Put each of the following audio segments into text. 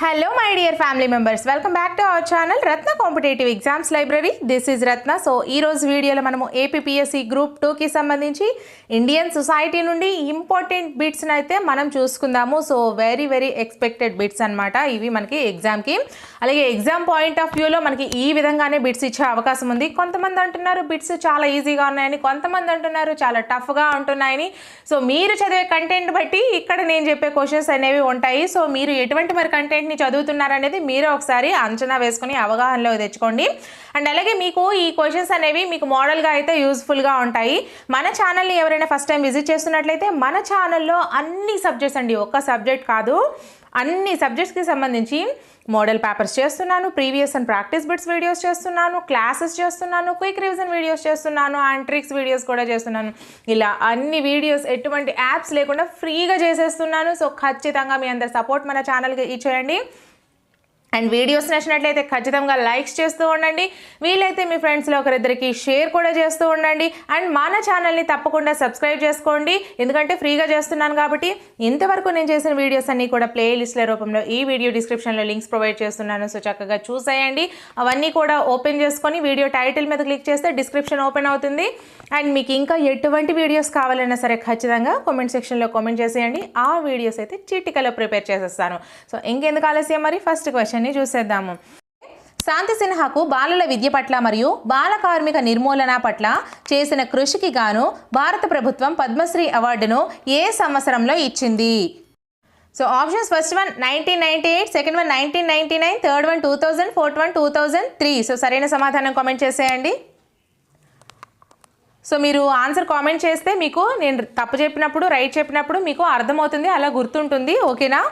Hello my dear family members welcome back to our channel Ratna competitive exams library this is Ratna so ఈ రోజు వీడియోలో మనము APSC group టూకి సంబంధించి Indian society నుండి important బిట్స్ని అయితే మనం చూసుకుందాము. So very very expected bits అనమాట ఇవి మనకి ఎగ్జామ్కి అలాగే ఎగ్జామ్ పాయింట్ ఆఫ్ వ్యూలో మనకి ఈ విధంగానే బిట్స్ ఇచ్చే అవకాశం ఉంది. కొంతమంది అంటున్నారు బిట్స్ చాలా ఈజీగా ఉన్నాయని కొంతమంది అంటున్నారు చాలా టఫ్గా ఉంటున్నాయని. సో మీరు చదివే కంటెంట్ బట్టి ఇక్కడ నేను చెప్పే క్వశ్చన్స్ అనేవి ఉంటాయి. సో మీరు ఎటువంటి మరి కంటెంట్ కంటెంట్ని చదువుతున్నారనేది మీరే ఒకసారి అంచనా వేసుకుని అవగాహనలో తెచ్చుకోండి. అండ్ అలాగే మీకు ఈ క్వశ్చన్స్ అనేవి మీకు మోడల్గా అయితే యూస్ఫుల్గా ఉంటాయి. మన ఛానల్ని ఎవరైనా ఫస్ట్ టైం విజిట్ చేస్తున్నట్లయితే మన ఛానల్లో అన్ని సబ్జెక్ట్స్ అండి. ఒక్క సబ్జెక్ట్ కాదు. అన్ని సబ్జెక్ట్స్కి సంబంధించి మోడల్ పేపర్స్ చేస్తున్నాను previous and practice bits videos చేస్తున్నాను క్లాసెస్ చేస్తున్నాను క్విక్ రివిజన్ వీడియోస్ చేస్తున్నాను అండ్ ట్రిక్స్ వీడియోస్ కూడా చేస్తున్నాను. ఇలా అన్ని వీడియోస్ ఎటువంటి యాప్స్ లేకుండా ఫ్రీగా చేసేస్తున్నాను. సో ఖచ్చితంగా మీ అందరి సపోర్ట్ మన ఛానల్కి ఇచ్చేయండి. అండ్ వీడియోస్ నచ్చినట్లయితే ఖచ్చితంగా లైక్స్ చేస్తూ ఉండండి. వీలైతే మీ ఫ్రెండ్స్లో ఒకరిద్దరికి షేర్ కూడా చేస్తూ ఉండండి. అండ్ మన ఛానల్ని తప్పకుండా సబ్స్క్రైబ్ చేసుకోండి. ఎందుకంటే ఫ్రీగా చేస్తున్నాను కాబట్టి ఇంతవరకు నేను చేసిన వీడియోస్ అన్నీ కూడా ప్లేలిస్ట్ల రూపంలో ఈ వీడియో డిస్క్రిప్షన్లో లింక్స్ ప్రొవైడ్ చేస్తున్నాను. సో చక్కగా చూసేయండి. అవన్నీ కూడా ఓపెన్ చేసుకొని వీడియో టైటిల్ మీద క్లిక్ చేస్తే డిస్క్రిప్షన్ ఓపెన్ అవుతుంది. అండ్ మీకు ఇంకా ఎటువంటి వీడియోస్ కావాలన్నా సరే ఖచ్చితంగా కామెంట్ సెక్షన్లో కామెంట్ చేసేయండి. ఆ వీడియోస్ అయితే చిటికలో ప్రిపేర్ చేసేస్తాను. సో ఇంకెందుకు ఆలస్యం మరి? ఫస్ట్ క్వశ్చన్ క్వశ్చన్ని చూసేద్దాము. శాంతి సిన్హాకు బాలల విద్య పట్ల మరియు బాల కార్మిక నిర్మూలన పట్ల చేసిన కృషికి గాను భారత ప్రభుత్వం పద్మశ్రీ అవార్డును ఏ సంవత్సరంలో ఇచ్చింది? So options first one nineteen ninety eight second one nineteen ninety nine third one two thousand fourth one two thousand three so సరైన సమాధానం కామెంట్ చేసేయండి. సో మీరు ఆన్సర్ కామెంట్ చేస్తే మీకు నేను తప్పు చెప్పినప్పుడు రైట్ చెప్పినప్పుడు మీకు అర్థమవుతుంది అలా గుర్తుంటుంది. ఓకేనా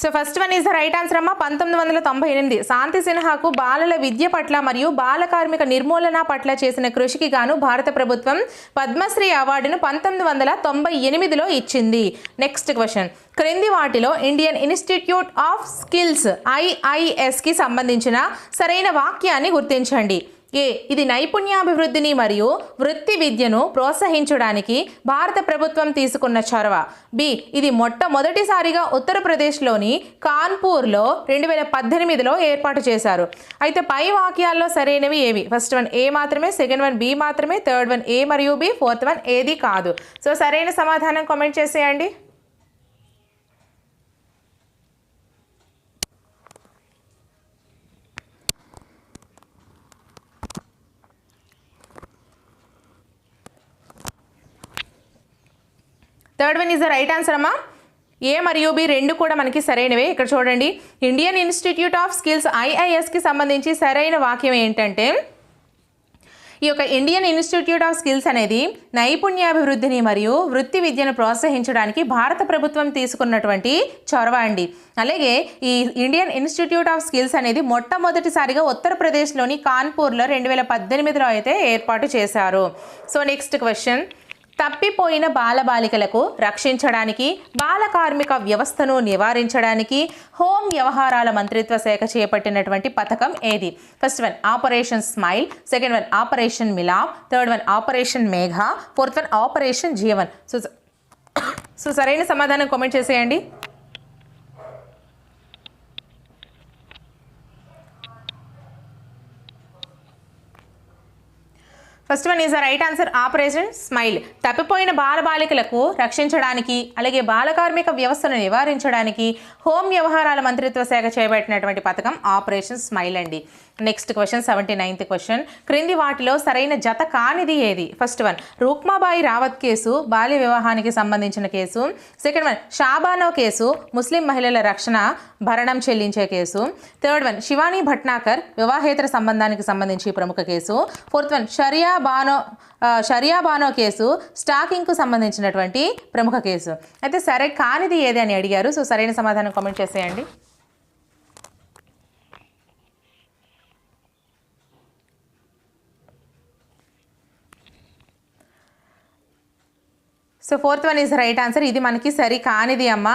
so first one is the right answer అమ్మా. పంతొమ్మిది వందల తొంభై ఎనిమిది. శాంతి సిన్హాకు బాలల విద్య పట్ల మరియు బాల కార్మిక నిర్మూలన పట్ల చేసిన కృషికి గాను భారత ప్రభుత్వం పద్మశ్రీ అవార్డును పంతొమ్మిది వందల తొంభై ఎనిమిదిలో ఇచ్చింది. నెక్స్ట్ క్వశ్చన్ క్రింది వాటిలో ఇండియన్ ఇన్స్టిట్యూట్ ఆఫ్ స్కిల్స్ ఐఐఎస్కి సంబంధించిన సరైన వాక్యాన్ని గుర్తించండి. ఏ ఇది నైపుణ్యాభివృద్ధిని మరియు వృత్తి విద్యను ప్రోత్సహించడానికి భారత ప్రభుత్వం తీసుకున్న చొరవ. బి ఇది మొట్టమొదటిసారిగా ఉత్తరప్రదేశ్లోని కాన్పూర్లో రెండు వేల పద్దెనిమిదిలో ఏర్పాటు చేశారు. అయితే పై వాక్యాల్లో సరైనవి ఏవి? ఫస్ట్ వన్ ఏ మాత్రమే సెకండ్ వన్ బి మాత్రమే థర్డ్ వన్ ఏ మరియు బి ఫోర్త్ వన్ ఏది కాదు. సో సరైన సమాధానం కామెంట్ చేసేయండి. Third one is the right answer అమ్మా. ఏ మరియు బి రెండు కూడా మనకి సరైనవే. ఇక్కడ చూడండి. ఇండియన్ ఇన్స్టిట్యూట్ ఆఫ్ స్కిల్స్ ఐఐఎస్కి సంబంధించి సరైన వాక్యం ఏంటంటే ఈ యొక్క ఇండియన్ ఇన్స్టిట్యూట్ ఆఫ్ స్కిల్స్ అనేది నైపుణ్యాభివృద్ధిని మరియు వృత్తి విద్యను ప్రోత్సహించడానికి భారత ప్రభుత్వం తీసుకున్నటువంటి చొరవ అండి. అలాగే ఈ ఇండియన్ ఇన్స్టిట్యూట్ ఆఫ్ స్కిల్స్ అనేది మొట్టమొదటిసారిగా ఉత్తరప్రదేశ్లోని కాన్పూర్లో రెండు వేల పద్దెనిమిదిలో అయితే ఏర్పాటు చేశారు. సో నెక్స్ట్ క్వశ్చన్ తప్పిపోయిన బాలబాలికలకు రక్షించడానికి బాల కార్మిక వ్యవస్థను నివారించడానికి హోం వ్యవహారాల మంత్రిత్వ శాఖ చేపట్టినటువంటి పథకం ఏది? First one operation smile second one operation Milap third one operation Megha fourth one operation Jeevan so so సరైన సమాధానం కామెంట్ చేసేయండి. First one is the right answer operation smile తప్పిపోయిన బాలబాలికలకు రక్షించడానికి అలాగే బాల కార్మిక వ్యవస్థను నివారించడానికి హోం వ్యవహారాల మంత్రిత్వ శాఖ చేపట్టినటువంటి పథకం ఆపరేషన్ స్మైల్ అండి. Next question seventy ninth question క్రింది వాటిలో సరైన జత కానిది ఏది? First one Rukhmabai Rawat case బాల్య వివాహానికి సంబంధించిన case. Second one Shah Bano case Muslim మహిళల రక్షణ భరణం చెల్లించే case. Third one Shivani Bhatnagar వివాహేతర సంబంధానికి సంబంధించి ప్రముఖ case. Fourth one Shariya Bano Shariya Bano case స్టాకింగ్కు సంబంధించినటువంటి ప్రముఖ కేసు. అయితే సరే కానిది ఏది అని అడిగారు. సో సరైన సమాధానం కామెంట్ చేసేయండి. So fourth one is right answer ఇది మనకి సరి కానిది అమ్మ.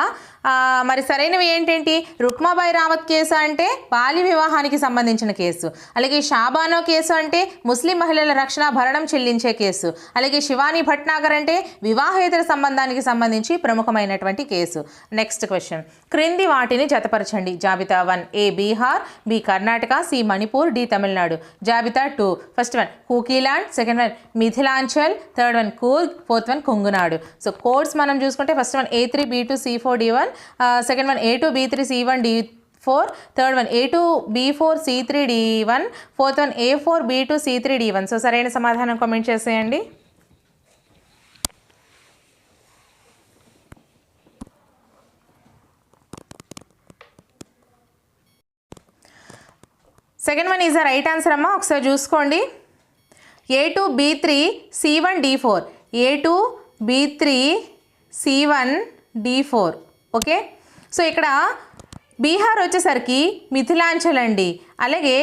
మరి సరైనవి ఏంటేంటి? రుక్మాబాయి రావత్ కేసు అంటే బాల్య వివాహానికి సంబంధించిన కేసు. అలాగే షాబానో కేసు అంటే ముస్లిం మహిళల రక్షణ భరణం చెల్లించే కేసు. అలాగే శివాని భట్నాగర్ అంటే వివాహేతర సంబంధానికి సంబంధించి ప్రముఖమైనటువంటి కేసు. నెక్స్ట్ క్వశ్చన్ క్రింది వాటిని జతపరచండి. జాబితా one A Bihar B Karnataka C Manipur D Tamil Nadu. జాబితా two. First one Kukiland. Second one Mithilanchal. Third one Coorg. Fourth one Kongunadu. So codes మనం చూసుకుంటే first one A three B two C four D one second one A two B three C one D four third one A two B four C three D one fourth one A four B two C three D one so సరైన సమాధానం comment చేసేయండి. Second one is the right answer అమ్మా. ఒకసారి చూసుకోండి. A two B three C one D four A two B three C one D four okay? So ఇక్కడ బీహార్ వచ్చేసరికి మిథిలాంచల్ అండి అలాగే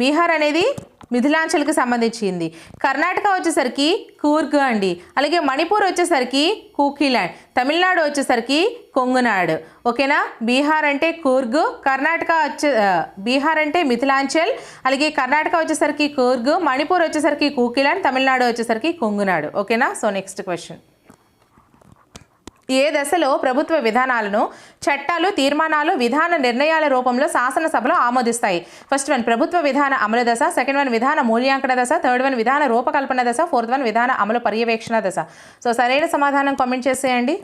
బీహార్ అనేది మిథిలాంచల్కి సంబంధించింది. కర్ణాటక వచ్చేసరికి కూర్గ్ అండి. అలాగే మణిపూర్ వచ్చేసరికి కూకీలాండ్. తమిళనాడు వచ్చేసరికి కొంగునాడు. ఓకేనా? బీహార్ అంటే కూర్గ్ కర్ణాటక వచ్చే బీహార్ అంటే మిథిలాంచల్. అలాగే కర్ణాటక వచ్చేసరికి కూర్గ్ మణిపూర్ వచ్చేసరికి కూకీలాండ్ తమిళనాడు వచ్చేసరికి కొంగునాడు. ఓకేనా? So next question. ఏ దశలో ప్రభుత్వ విధానాలను చట్టాలు తీర్మానాలు విధాన నిర్ణయాల రూపంలో శాసనసభలో ఆమోదిస్తాయి. ఫస్ట్ వన్ ప్రభుత్వ విధాన అమలు దశ సెకండ్ వన్ విధాన మూల్యాంకన దశ థర్డ్ వన్ విధాన రూపకల్పన దశ ఫోర్త్ వన్ విధాన అమలు పర్యవేక్షణ దశ. సో సరైన సమాధానం కామెంట్ చేసేయండి.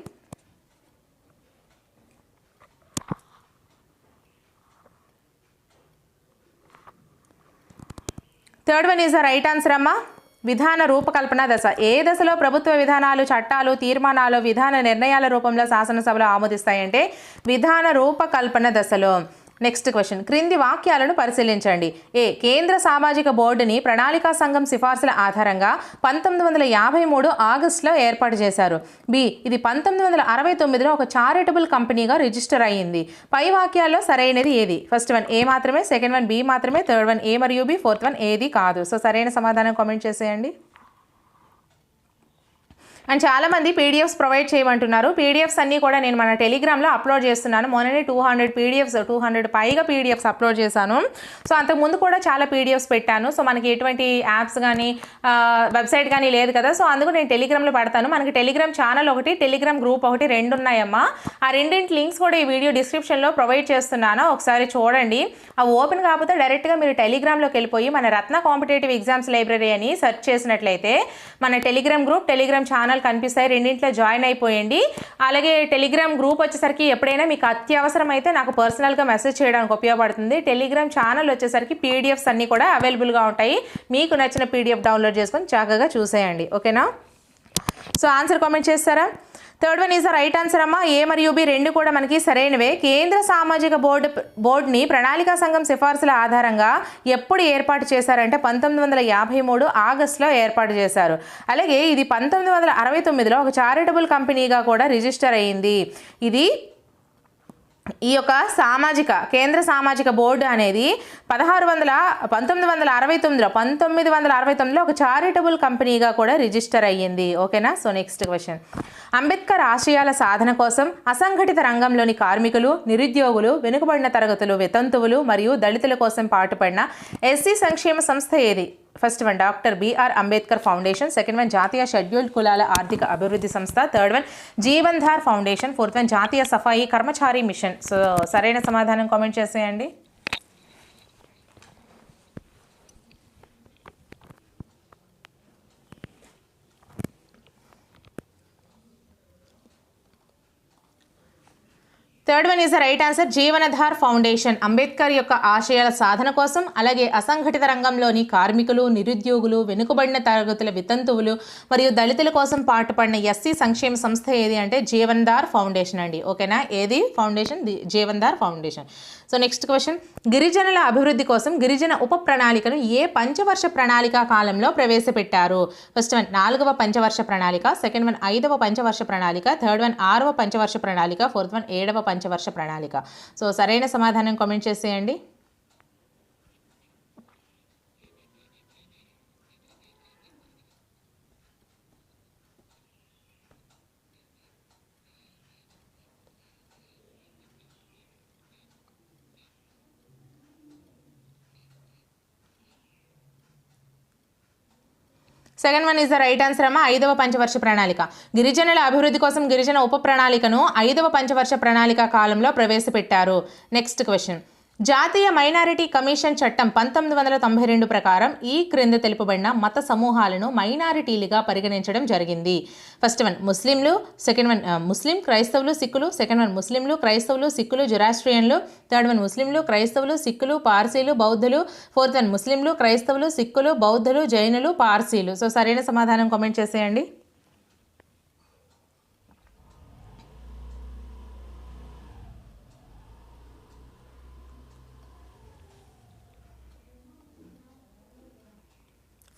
Third one is the right answer అమ్మా. విధాన రూపకల్పన దశ. ఏ దశలో ప్రభుత్వ విధానాలు చట్టాలు తీర్మానాలు విధాన నిర్ణయాల రూపంలో శాసనసభలో ఆమోదిస్తాయంటే విధాన రూపకల్పన దశలో. నెక్స్ట్ క్వశ్చన్ క్రింది వాక్యాలను పరిశీలించండి. ఏ కేంద్ర సామాజిక బోర్డుని ప్రణాళికా సంఘం సిఫార్సుల ఆధారంగా పంతొమ్మిది వందల యాభై మూడు ఆగస్టులో ఏర్పాటు చేశారు. బి ఇది పంతొమ్మిది వందల అరవై తొమ్మిదిలో ఒక చారిటబుల్ కంపెనీగా రిజిస్టర్ అయ్యింది. పై వాక్యాల్లో సరైనది ఏది? ఫస్ట్ వన్ ఏ మాత్రమే. సెకండ్ వన్ బి మాత్రమే. థర్డ్ వన్ ఏ మరియు బి ఫోర్త్ వన్ ఏది కాదు. సో సరైన సమాధానం కామెంట్ చేసేయండి. అండ్ చాలామంది పీడిఎఫ్స్ ప్రొవైడ్ చేయమంటున్నారు. పీడిఎఫ్స్ అన్నీ కూడా నేను మన టెలిగ్రామ్లో అప్లోడ్ చేస్తున్నాను. మొన్ననే two hundred PDFs two hundred పైగా పీడిఎఫ్స్ అప్లోడ్ చేశాను. సో అంతకుముందు కూడా చాలా పీడిఎఫ్స్ పెట్టాను. సో మనకి ఎటువంటి యాప్స్ కానీ వెబ్సైట్ కానీ లేదు కదా. సో అందుకు నేను టెలిగ్రామ్లో పెడతాను. మనకి టెలిగ్రామ్ ఛానల్ ఒకటి టెలిగ్రామ్ గ్రూప్ ఒకటి రెండు ఉన్నాయమ్మా. ఆ రెండింటి లింక్స్ కూడా ఈ వీడియో డిస్క్రిప్షన్లో ప్రొవైడ్ చేస్తున్నాను. ఒకసారి చూడండి. అవి ఓపెన్ కాకపోతే డైరెక్ట్గా మీరు టెలిగ్రామ్లోకి వెళ్ళిపోయి మన రత్న కాంపిటేటివ్ ఎగ్జామ్స్ లైబ్రరీ అని సెర్చ్ చేసినట్లయితే మన Telegram group Telegram channel channel కనిపిస్తాయి. రెండింటిలో జాయిన్ అయిపోయండి. అలాగే టెలిగ్రామ్ గ్రూప్ వచ్చేసరికి ఎప్పుడైనా మీకు అత్యవసరం అయితే నాకు పర్సనల్గా మెసేజ్ చేయడానికి ఉపయోగపడుతుంది. టెలిగ్రామ్ ఛానల్ వచ్చేసరికి పీడిఎఫ్స్ అన్నీ కూడా అవైలబుల్గా ఉంటాయి. మీకు నచ్చిన పీడిఎఫ్ డౌన్లోడ్ చేసుకొని చక్కగా చూసేయండి. ఓకేనా? సో ఆన్సర్ కామెంట్ చేస్తారా? Third one is the right answer అమ్మా. ఏ మరియు బి రెండు కూడా మనకి సరైనవే. కేంద్ర సామాజిక బోర్డు బోర్డుని ప్రణాళికా సంఘం సిఫార్సుల ఆధారంగా ఎప్పుడు ఏర్పాటు చేశారంటే పంతొమ్మిది వందల యాభై మూడు ఆగస్టులో ఏర్పాటు చేశారు. అలాగే ఇది పంతొమ్మిది వందల అరవై తొమ్మిదిలో ఒక చారిటబుల్ కంపెనీగా కూడా రిజిస్టర్ అయ్యింది. ఇది ఈ యొక్క సామాజిక కేంద్ర సామాజిక బోర్డు అనేది పదహారు వందల పంతొమ్మిది వందల అరవై తొమ్మిదిలో పంతొమ్మిది వందల అరవై తొమ్మిదిలో ఒక చారిటబుల్ కంపెనీగా కూడా రిజిస్టర్ అయ్యింది. ఓకేనా సో నెక్స్ట్ క్వశ్చన్ అంబేద్కర్ ఆశయాల సాధన కోసం అసంఘటిత రంగంలోని కార్మికులు నిరుద్యోగులు వెనుకబడిన తరగతులు వితంతువులు మరియు దళితుల కోసం పాటుపడిన ఎస్సీ సంక్షేమ సంస్థ ఏది? First one doctor B R Ambedkar foundation second one జాతీయ షెడ్యూల్డ్ కులాల ఆర్థిక అభివృద్ధి సంస్థ third one Jeevandhar foundation fourth one జాతీయ సఫాయి కర్మచారి మిషన్. సో సరైన సమాధానం కామెంట్ చేసేయండి. Third one is the right answer Jeevandhar foundation Ambedkar యొక్క ఆశయాల సాధన కోసం అలాగే అసంఘటిత రంగంలోని కార్మికులు నిరుద్యోగులు వెనుకబడిన తరగతుల వితంతువులు మరియు దళితుల కోసం పాటుపడిన ఎస్సీ సంక్షేమ సంస్థ ఏది అంటే జీవన్ధార్ ఫౌండేషన్ అండి. ఓకేనా? ఏది? Foundation Jeevandhar foundation so next question గిరిజనుల అభివృద్ధి కోసం గిరిజన ఉప ప్రణాళికను ఏ పంచవర్ష ప్రణాళిక కాలంలో ప్రవేశపెట్టారు? ఫస్ట్ వన్ నాలుగవ పంచవర్ష ప్రణాళిక సెకండ్ వన్ ఐదవ పంచవర్ష ప్రణాళిక థర్డ్ వన్ ఆరవ పంచవర్ష ప్రణాళిక ఫోర్త్ వన్ ఏడవ పంచవర్ష ప్రణాళిక. సో సరైన సమాధానం కామెంట్ చేసేయండి. Second one is the right answer అమ్మ ఐదవ పంచవర్ష ప్రణాళిక. గిరిజనుల అభివృద్ధి కోసం గిరిజన ఉప ప్రణాళికను ఐదవ పంచవర్ష ప్రణాళిక కాలంలో ప్రవేశపెట్టారు. Next question. జాతీయ మైనారిటీ కమిషన్ చట్టం పంతొమ్మిది వందల తొంభై రెండు ప్రకారం ఈ క్రింద తెలుపబడిన మత సమూహాలను మైనారిటీలుగా పరిగణించడం జరిగింది. ఫస్ట్ వన్ ముస్లింలు సెకండ్ వన్ uh, ముస్లిం క్రైస్తవులు సిక్కులు సెకండ్ వన్ ముస్లింలు క్రైస్తవులు సిక్కులు జురాస్ట్రియన్లు థర్డ్ వన్ ముస్లింలు క్రైస్తవులు సిక్కులు పార్సీలు బౌద్ధులు ఫోర్త్ వన్ ముస్లింలు క్రైస్తవులు సిక్కులు బౌద్ధులు జైనులు పార్సీలు. సో సరైన సమాధానం కామెంట్ చేసేయండి.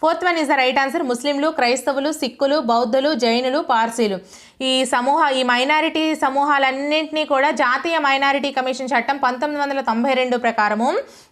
Fourth one is the right answer. ముస్లింలు క్రైస్తవులు సిక్కులు బౌద్ధులు జైనులు పార్సీలు. ఈ సమూహ ఈ మైనారిటీ సమూహాలన్నింటినీ కూడా జాతీయ మైనారిటీ కమిషన్ చట్టం పంతొమ్మిది వందల తొంభై రెండు ప్రకారము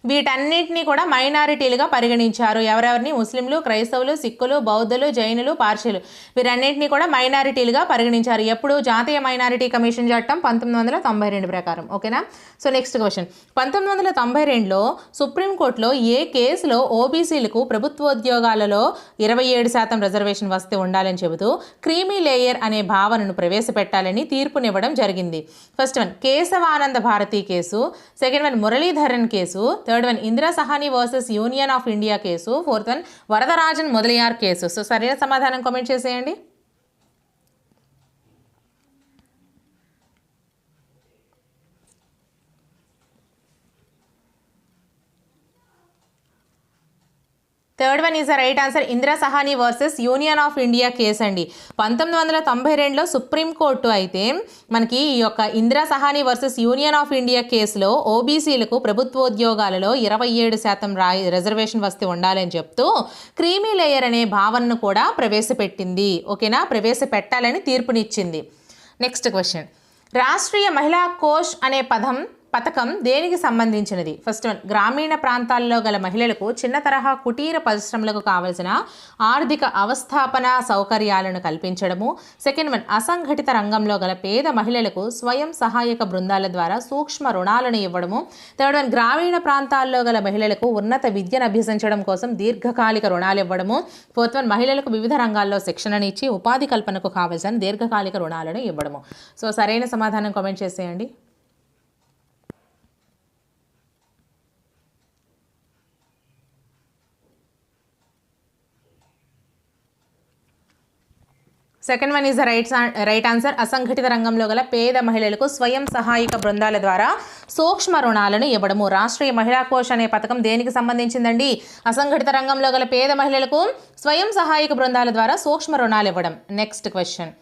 వీటన్నింటినీ కూడా మైనారిటీలుగా పరిగణించారు. ఎవరెవరిని? ముస్లింలు క్రైస్తవులు సిక్కులు బౌద్ధులు జైనులు పార్సీలు వీరన్నింటినీ కూడా మైనారిటీలుగా పరిగణించారు. ఎప్పుడు జాతీయ మైనారిటీ కమిషన్ చట్టం పంతొమ్మిది వందల తొంభై రెండు ప్రకారం. ఓకేనా? So next question. పంతొమ్మిది వందల తొంభై రెండులో సుప్రీంకోర్టులో ఏ కేసులో ఓబీసీలకు ప్రభుత్వోద్యోగాలలో ఇరవై ఏడు శాతం రిజర్వేషన్ వస్తే ఉండాలని చెబుతూ క్రీమీ లేయర్ అనే భావనను ప్రవేశపెట్టాలని తీర్పునివ్వడం జరిగింది. First one Kesavananda Bharati case. Second one Muralidharan case. Third one Indira Sawhney versus union of India case. Fourth one Varadarajan Mudaliar case. So సరైన సమాధానం కామెంట్ చేసేయండి. Third one is the right answer Indira Sawhney versus union of India case అండి. పంతొమ్మిది వందల తొంభై రెండులో supreme court అయితే మనకి ఈ యొక్క Indira Sawhney versus union of India కేసులో ఓబీసీలకు ప్రభుత్వోద్యోగాలలో ఇరవై ఏడు శాతం రాయి రిజర్వేషన్ వస్తే ఉండాలని చెప్తూ క్రీమీ లేయర్ అనే భావనను కూడా ప్రవేశపెట్టింది. ఓకేనా? ప్రవేశపెట్టాలని తీర్పునిచ్చింది. నెక్స్ట్ క్వశ్చన్ రాష్ట్రీయ మహిళా కోష్ అనే పదం పథకం దేనికి సంబంధించినది? ఫస్ట్ వన్ గ్రామీణ ప్రాంతాల్లో గల మహిళలకు చిన్న తరహా కుటీర పరిశ్రమలకు కావలసిన ఆర్థిక అవస్థాపన సౌకర్యాలను కల్పించడము. సెకండ్ వన్ అసంఘటిత రంగంలో గల పేద మహిళలకు స్వయం సహాయక బృందాల ద్వారా సూక్ష్మ రుణాలను ఇవ్వడము. థర్డ్ వన్ గ్రామీణ ప్రాంతాల్లో గల మహిళలకు ఉన్నత విద్యను అభ్యసించడం కోసం దీర్ఘకాలిక రుణాలు ఇవ్వడము. ఫోర్త్ వన్ మహిళలకు వివిధ రంగాల్లో శిక్షణను ఇచ్చి ఉపాధి కల్పనకు కావలసిన దీర్ఘకాలిక రుణాలను ఇవ్వడము. సో సరైన సమాధానం కామెంట్ చేసేయండి. Second one is the right right answer అసంఘటిత రంగంలో గల పేద మహిళలకు స్వయం సహాయక బృందాల ద్వారా సూక్ష్మ రుణాలను ఇవ్వడము. రాష్ట్రీయ మహిళా కోష్ అనే పథకం దేనికి సంబంధించిందండి? అసంఘటిత రంగంలో గల పేద మహిళలకు స్వయం సహాయక బృందాల ద్వారా సూక్ష్మ రుణాలు ఇవ్వడం. నెక్స్ట్ క్వశ్చన్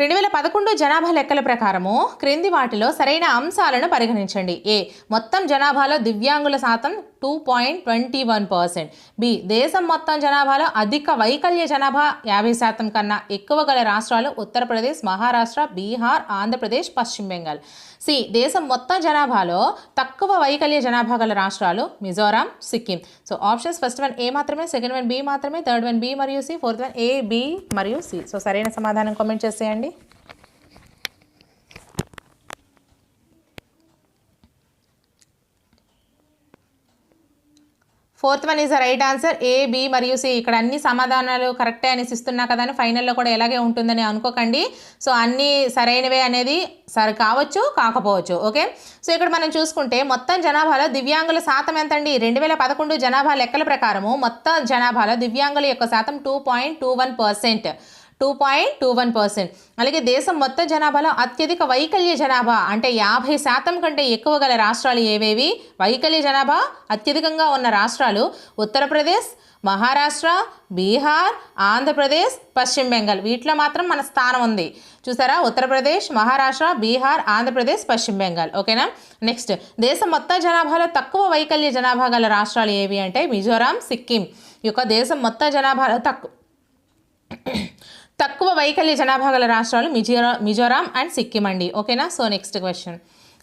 రెండు వేల పదకొండు జనాభా లెక్కల ప్రకారము క్రింది వాటిలో సరైన అంశాలను పరిగణించండి. ఏ మొత్తం జనాభాలో దివ్యాంగుల శాతం two point twenty one percent B దేశం మొత్తం జనాభాలో అధిక వైకల్య జనాభా యాభై శాతం కన్నా ఎక్కువ గల రాష్ట్రాలు ఉత్తరప్రదేశ్ మహారాష్ట్ర బీహార్ ఆంధ్రప్రదేశ్ పశ్చిమ బెంగాల్. సి దేశం మొత్తం జనాభాలో తక్కువ వైకల్య జనాభా గల రాష్ట్రాలు Mizoram Sikkim. So options first one A మాత్రమే సెకండ్ వన్ బి మాత్రమే థర్డ్ వన్ బి మరియు C fourth one A B మరియు సి సో సరైన సమాధానం కామెంట్ చేసేయండి. Fourth one is the right answer. A B మరియు సి. ఇక్కడ అన్ని సమాధానాలు కరెక్టే అనేసి ఇస్తున్నా కదా అని ఫైనల్లో కూడా ఎలాగే ఉంటుందని అనుకోకండి. సో అన్నీ సరైనవే అనేది సరి కావచ్చు కాకపోవచ్చు. ఓకే? సో ఇక్కడ మనం చూసుకుంటే మొత్తం జనాభాలో దివ్యాంగుల శాతం ఎంత అండి రెండు వేల పదకొండు జనాభా లెక్కల ప్రకారము మొత్తం జనాభాలో దివ్యాంగుల యొక్క శాతం two point two one percent. Two point two one percent. అలాగే దేశం మొత్తం జనాభాలో అత్యధిక వైకల్య జనాభా అంటే యాభై శాతం కంటే ఎక్కువ గల రాష్ట్రాలు ఏవేవి? వైకల్య జనాభా అత్యధికంగా ఉన్న రాష్ట్రాలు ఉత్తరప్రదేశ్ మహారాష్ట్ర బీహార్ ఆంధ్రప్రదేశ్ పశ్చిమ బెంగాల్. వీటిలో మాత్రం మన స్థానం ఉంది. చూసారా? ఉత్తరప్రదేశ్ మహారాష్ట్ర బీహార్ ఆంధ్రప్రదేశ్ పశ్చిమ బెంగాల్. ఓకేనా? నెక్స్ట్ దేశం మొత్తం జనాభాలో తక్కువ వైకల్య జనాభా గల రాష్ట్రాలు ఏవి అంటే మిజోరాం సిక్కిం. యొక్క దేశం మొత్తం జనాభాలో తక్కువ తక్కువ వైకల్య జనాభా గల రాష్ట్రాలు మిజోరా మిజోరాం అండ్ సిక్కిం అండి. ఓకేనా? So next question.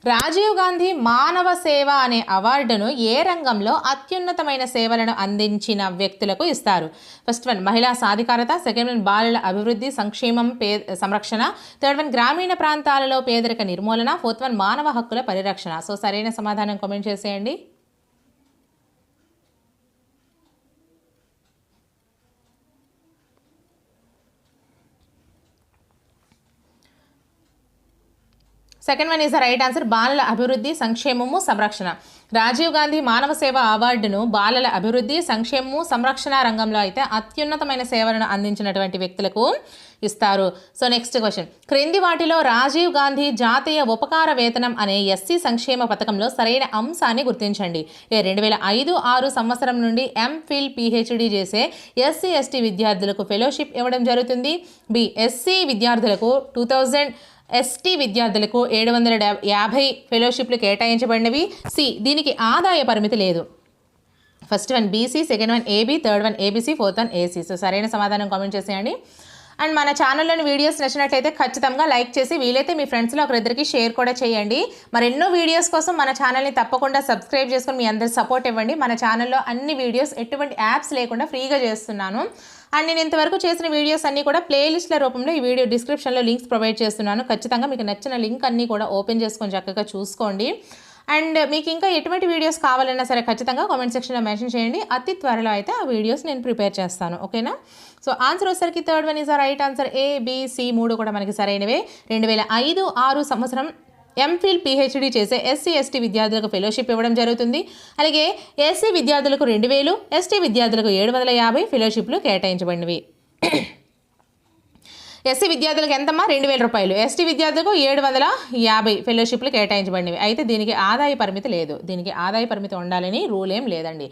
Rajiv Gandhi Manava Seva అనే అవార్డును ఏ రంగంలో అత్యున్నతమైన సేవలను అందించిన వ్యక్తులకు ఇస్తారు? ఫస్ట్ వన్ మహిళా సాధికారత సెకండ్ వన్ బాలల అభివృద్ధి సంక్షేమం పే సంరక్షణ థర్డ్ వన్ గ్రామీణ ప్రాంతాలలో పేదరిక నిర్మూలన ఫోర్త్ వన్ మానవ హక్కుల పరిరక్షణ. సో సరైన సమాధానం కామెంట్ చేసేయండి. Second one is the right answer. బాలల అభివృద్ధి సంక్షేమము సంరక్షణ. రాజీవ్ గాంధీ మానవ సేవ అవార్డును బాలల అభివృద్ధి సంక్షేమము సంరక్షణ రంగంలో అయితే అత్యున్నతమైన సేవలను అందించినటువంటి వ్యక్తులకు ఇస్తారు. సో నెక్స్ట్ క్వశ్చన్ క్రింది వాటిలో రాజీవ్ గాంధీ జాతీయ ఉపకార వేతనం అనే ఎస్సీ సంక్షేమ పథకంలో సరైన అంశాన్ని గుర్తించండి. ఏ రెండు వేల ఐదు ఆరు సంవత్సరం నుండి ఎంఫిల్ పిహెచ్డి చేసే ఎస్సీ ఎస్టీ విద్యార్థులకు ఫెలోషిప్ ఇవ్వడం జరుగుతుంది. బి ఎస్సీ విద్యార్థులకు టూ థౌజండ్ ఎస్టీ విద్యార్థులకు ఏడు వందల యాభై ఫెలోషిప్లు కేటాయించబడినవి. సి దీనికి ఆదాయ పరిమితి లేదు. First one BC second one AB third one ABC fourth one AC so సరైన సమాధానం కామెంట్ చేసేయండి. అండ్ మన ఛానల్లోని వీడియోస్ నచ్చినట్లయితే ఖచ్చితంగా లైక్ చేసి వీలైతే మీ ఫ్రెండ్స్లో ఒకరిద్దరికి షేర్ కూడా చేయండి. మరెన్నో వీడియోస్ కోసం మన ఛానల్ని తప్పకుండా సబ్స్క్రైబ్ చేసుకుని మీ అందరి సపోర్ట్ ఇవ్వండి. మన ఛానల్లో అన్ని వీడియోస్ ఎటువంటి యాప్స్ లేకుండా ఫ్రీగా చేస్తున్నాను. అండ్ నేను ఇంతవరకు చేసిన వీడియోస్ అన్నీ కూడా ప్లేలిస్ట్ల రూపంలో ఈ వీడియో డిస్క్రిప్షన్లో లింక్స్ ప్రొవైడ్ చేస్తున్నాను. ఖచ్చితంగా మీకు నచ్చిన లింక్ అన్నీ కూడా ఓపెన్ చేసుకొని చక్కగా చూసుకోండి. అండ్ మీకు ఇంకా ఎటువంటి వీడియోస్ కావాలన్నా సరే ఖచ్చితంగా కామెంట్ సెక్షన్లో మెన్షన్ చేయండి. అతి త్వరలో అయితే ఆ వీడియోస్ నేను ప్రిపేర్ చేస్తాను. ఓకేనా? సో ఆన్సర్ వచ్చేసరికి third one is right answer. A B మూడు కూడా మనకి సరైనవే. రెండు వేల ఐదు ఆరు సంవత్సరం ఎంఫిల్ పిహెచ్డి చేసే ఎస్సీ ఎస్టీ విద్యార్థులకు ఫెలోషిప్ ఇవ్వడం జరుగుతుంది. అలాగే ఎస్సీ విద్యార్థులకు రెండు వేలు ఎస్టీ విద్యార్థులకు ఏడు వందల యాభై ఫెలోషిప్లు కేటాయించబడినవి. ఎస్సీ విద్యార్థులకు ఎంతమ్మా? రెండు వేల రూపాయలు. ఎస్టీ విద్యార్థులకు ఏడు వందల యాభై ఫెలోషిప్లు కేటాయించబడినవి. అయితే దీనికి ఆదాయ పరిమితి లేదు. దీనికి ఆదాయ పరిమితి ఉండాలని రూల్ ఏం లేదండి.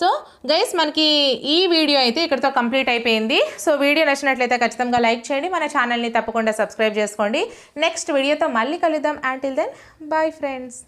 సో గైస్ మనకి ఈ వీడియో అయితే ఇక్కడితో కంప్లీట్ అయిపోయింది. సో వీడియో నచ్చినట్లయితే ఖచ్చితంగా లైక్ చేయండి. మన ఛానల్ని తప్పకుండా సబ్స్క్రైబ్ చేసుకోండి. నెక్స్ట్ వీడియోతో మళ్ళీ కలుద్దాం. Till then bye friends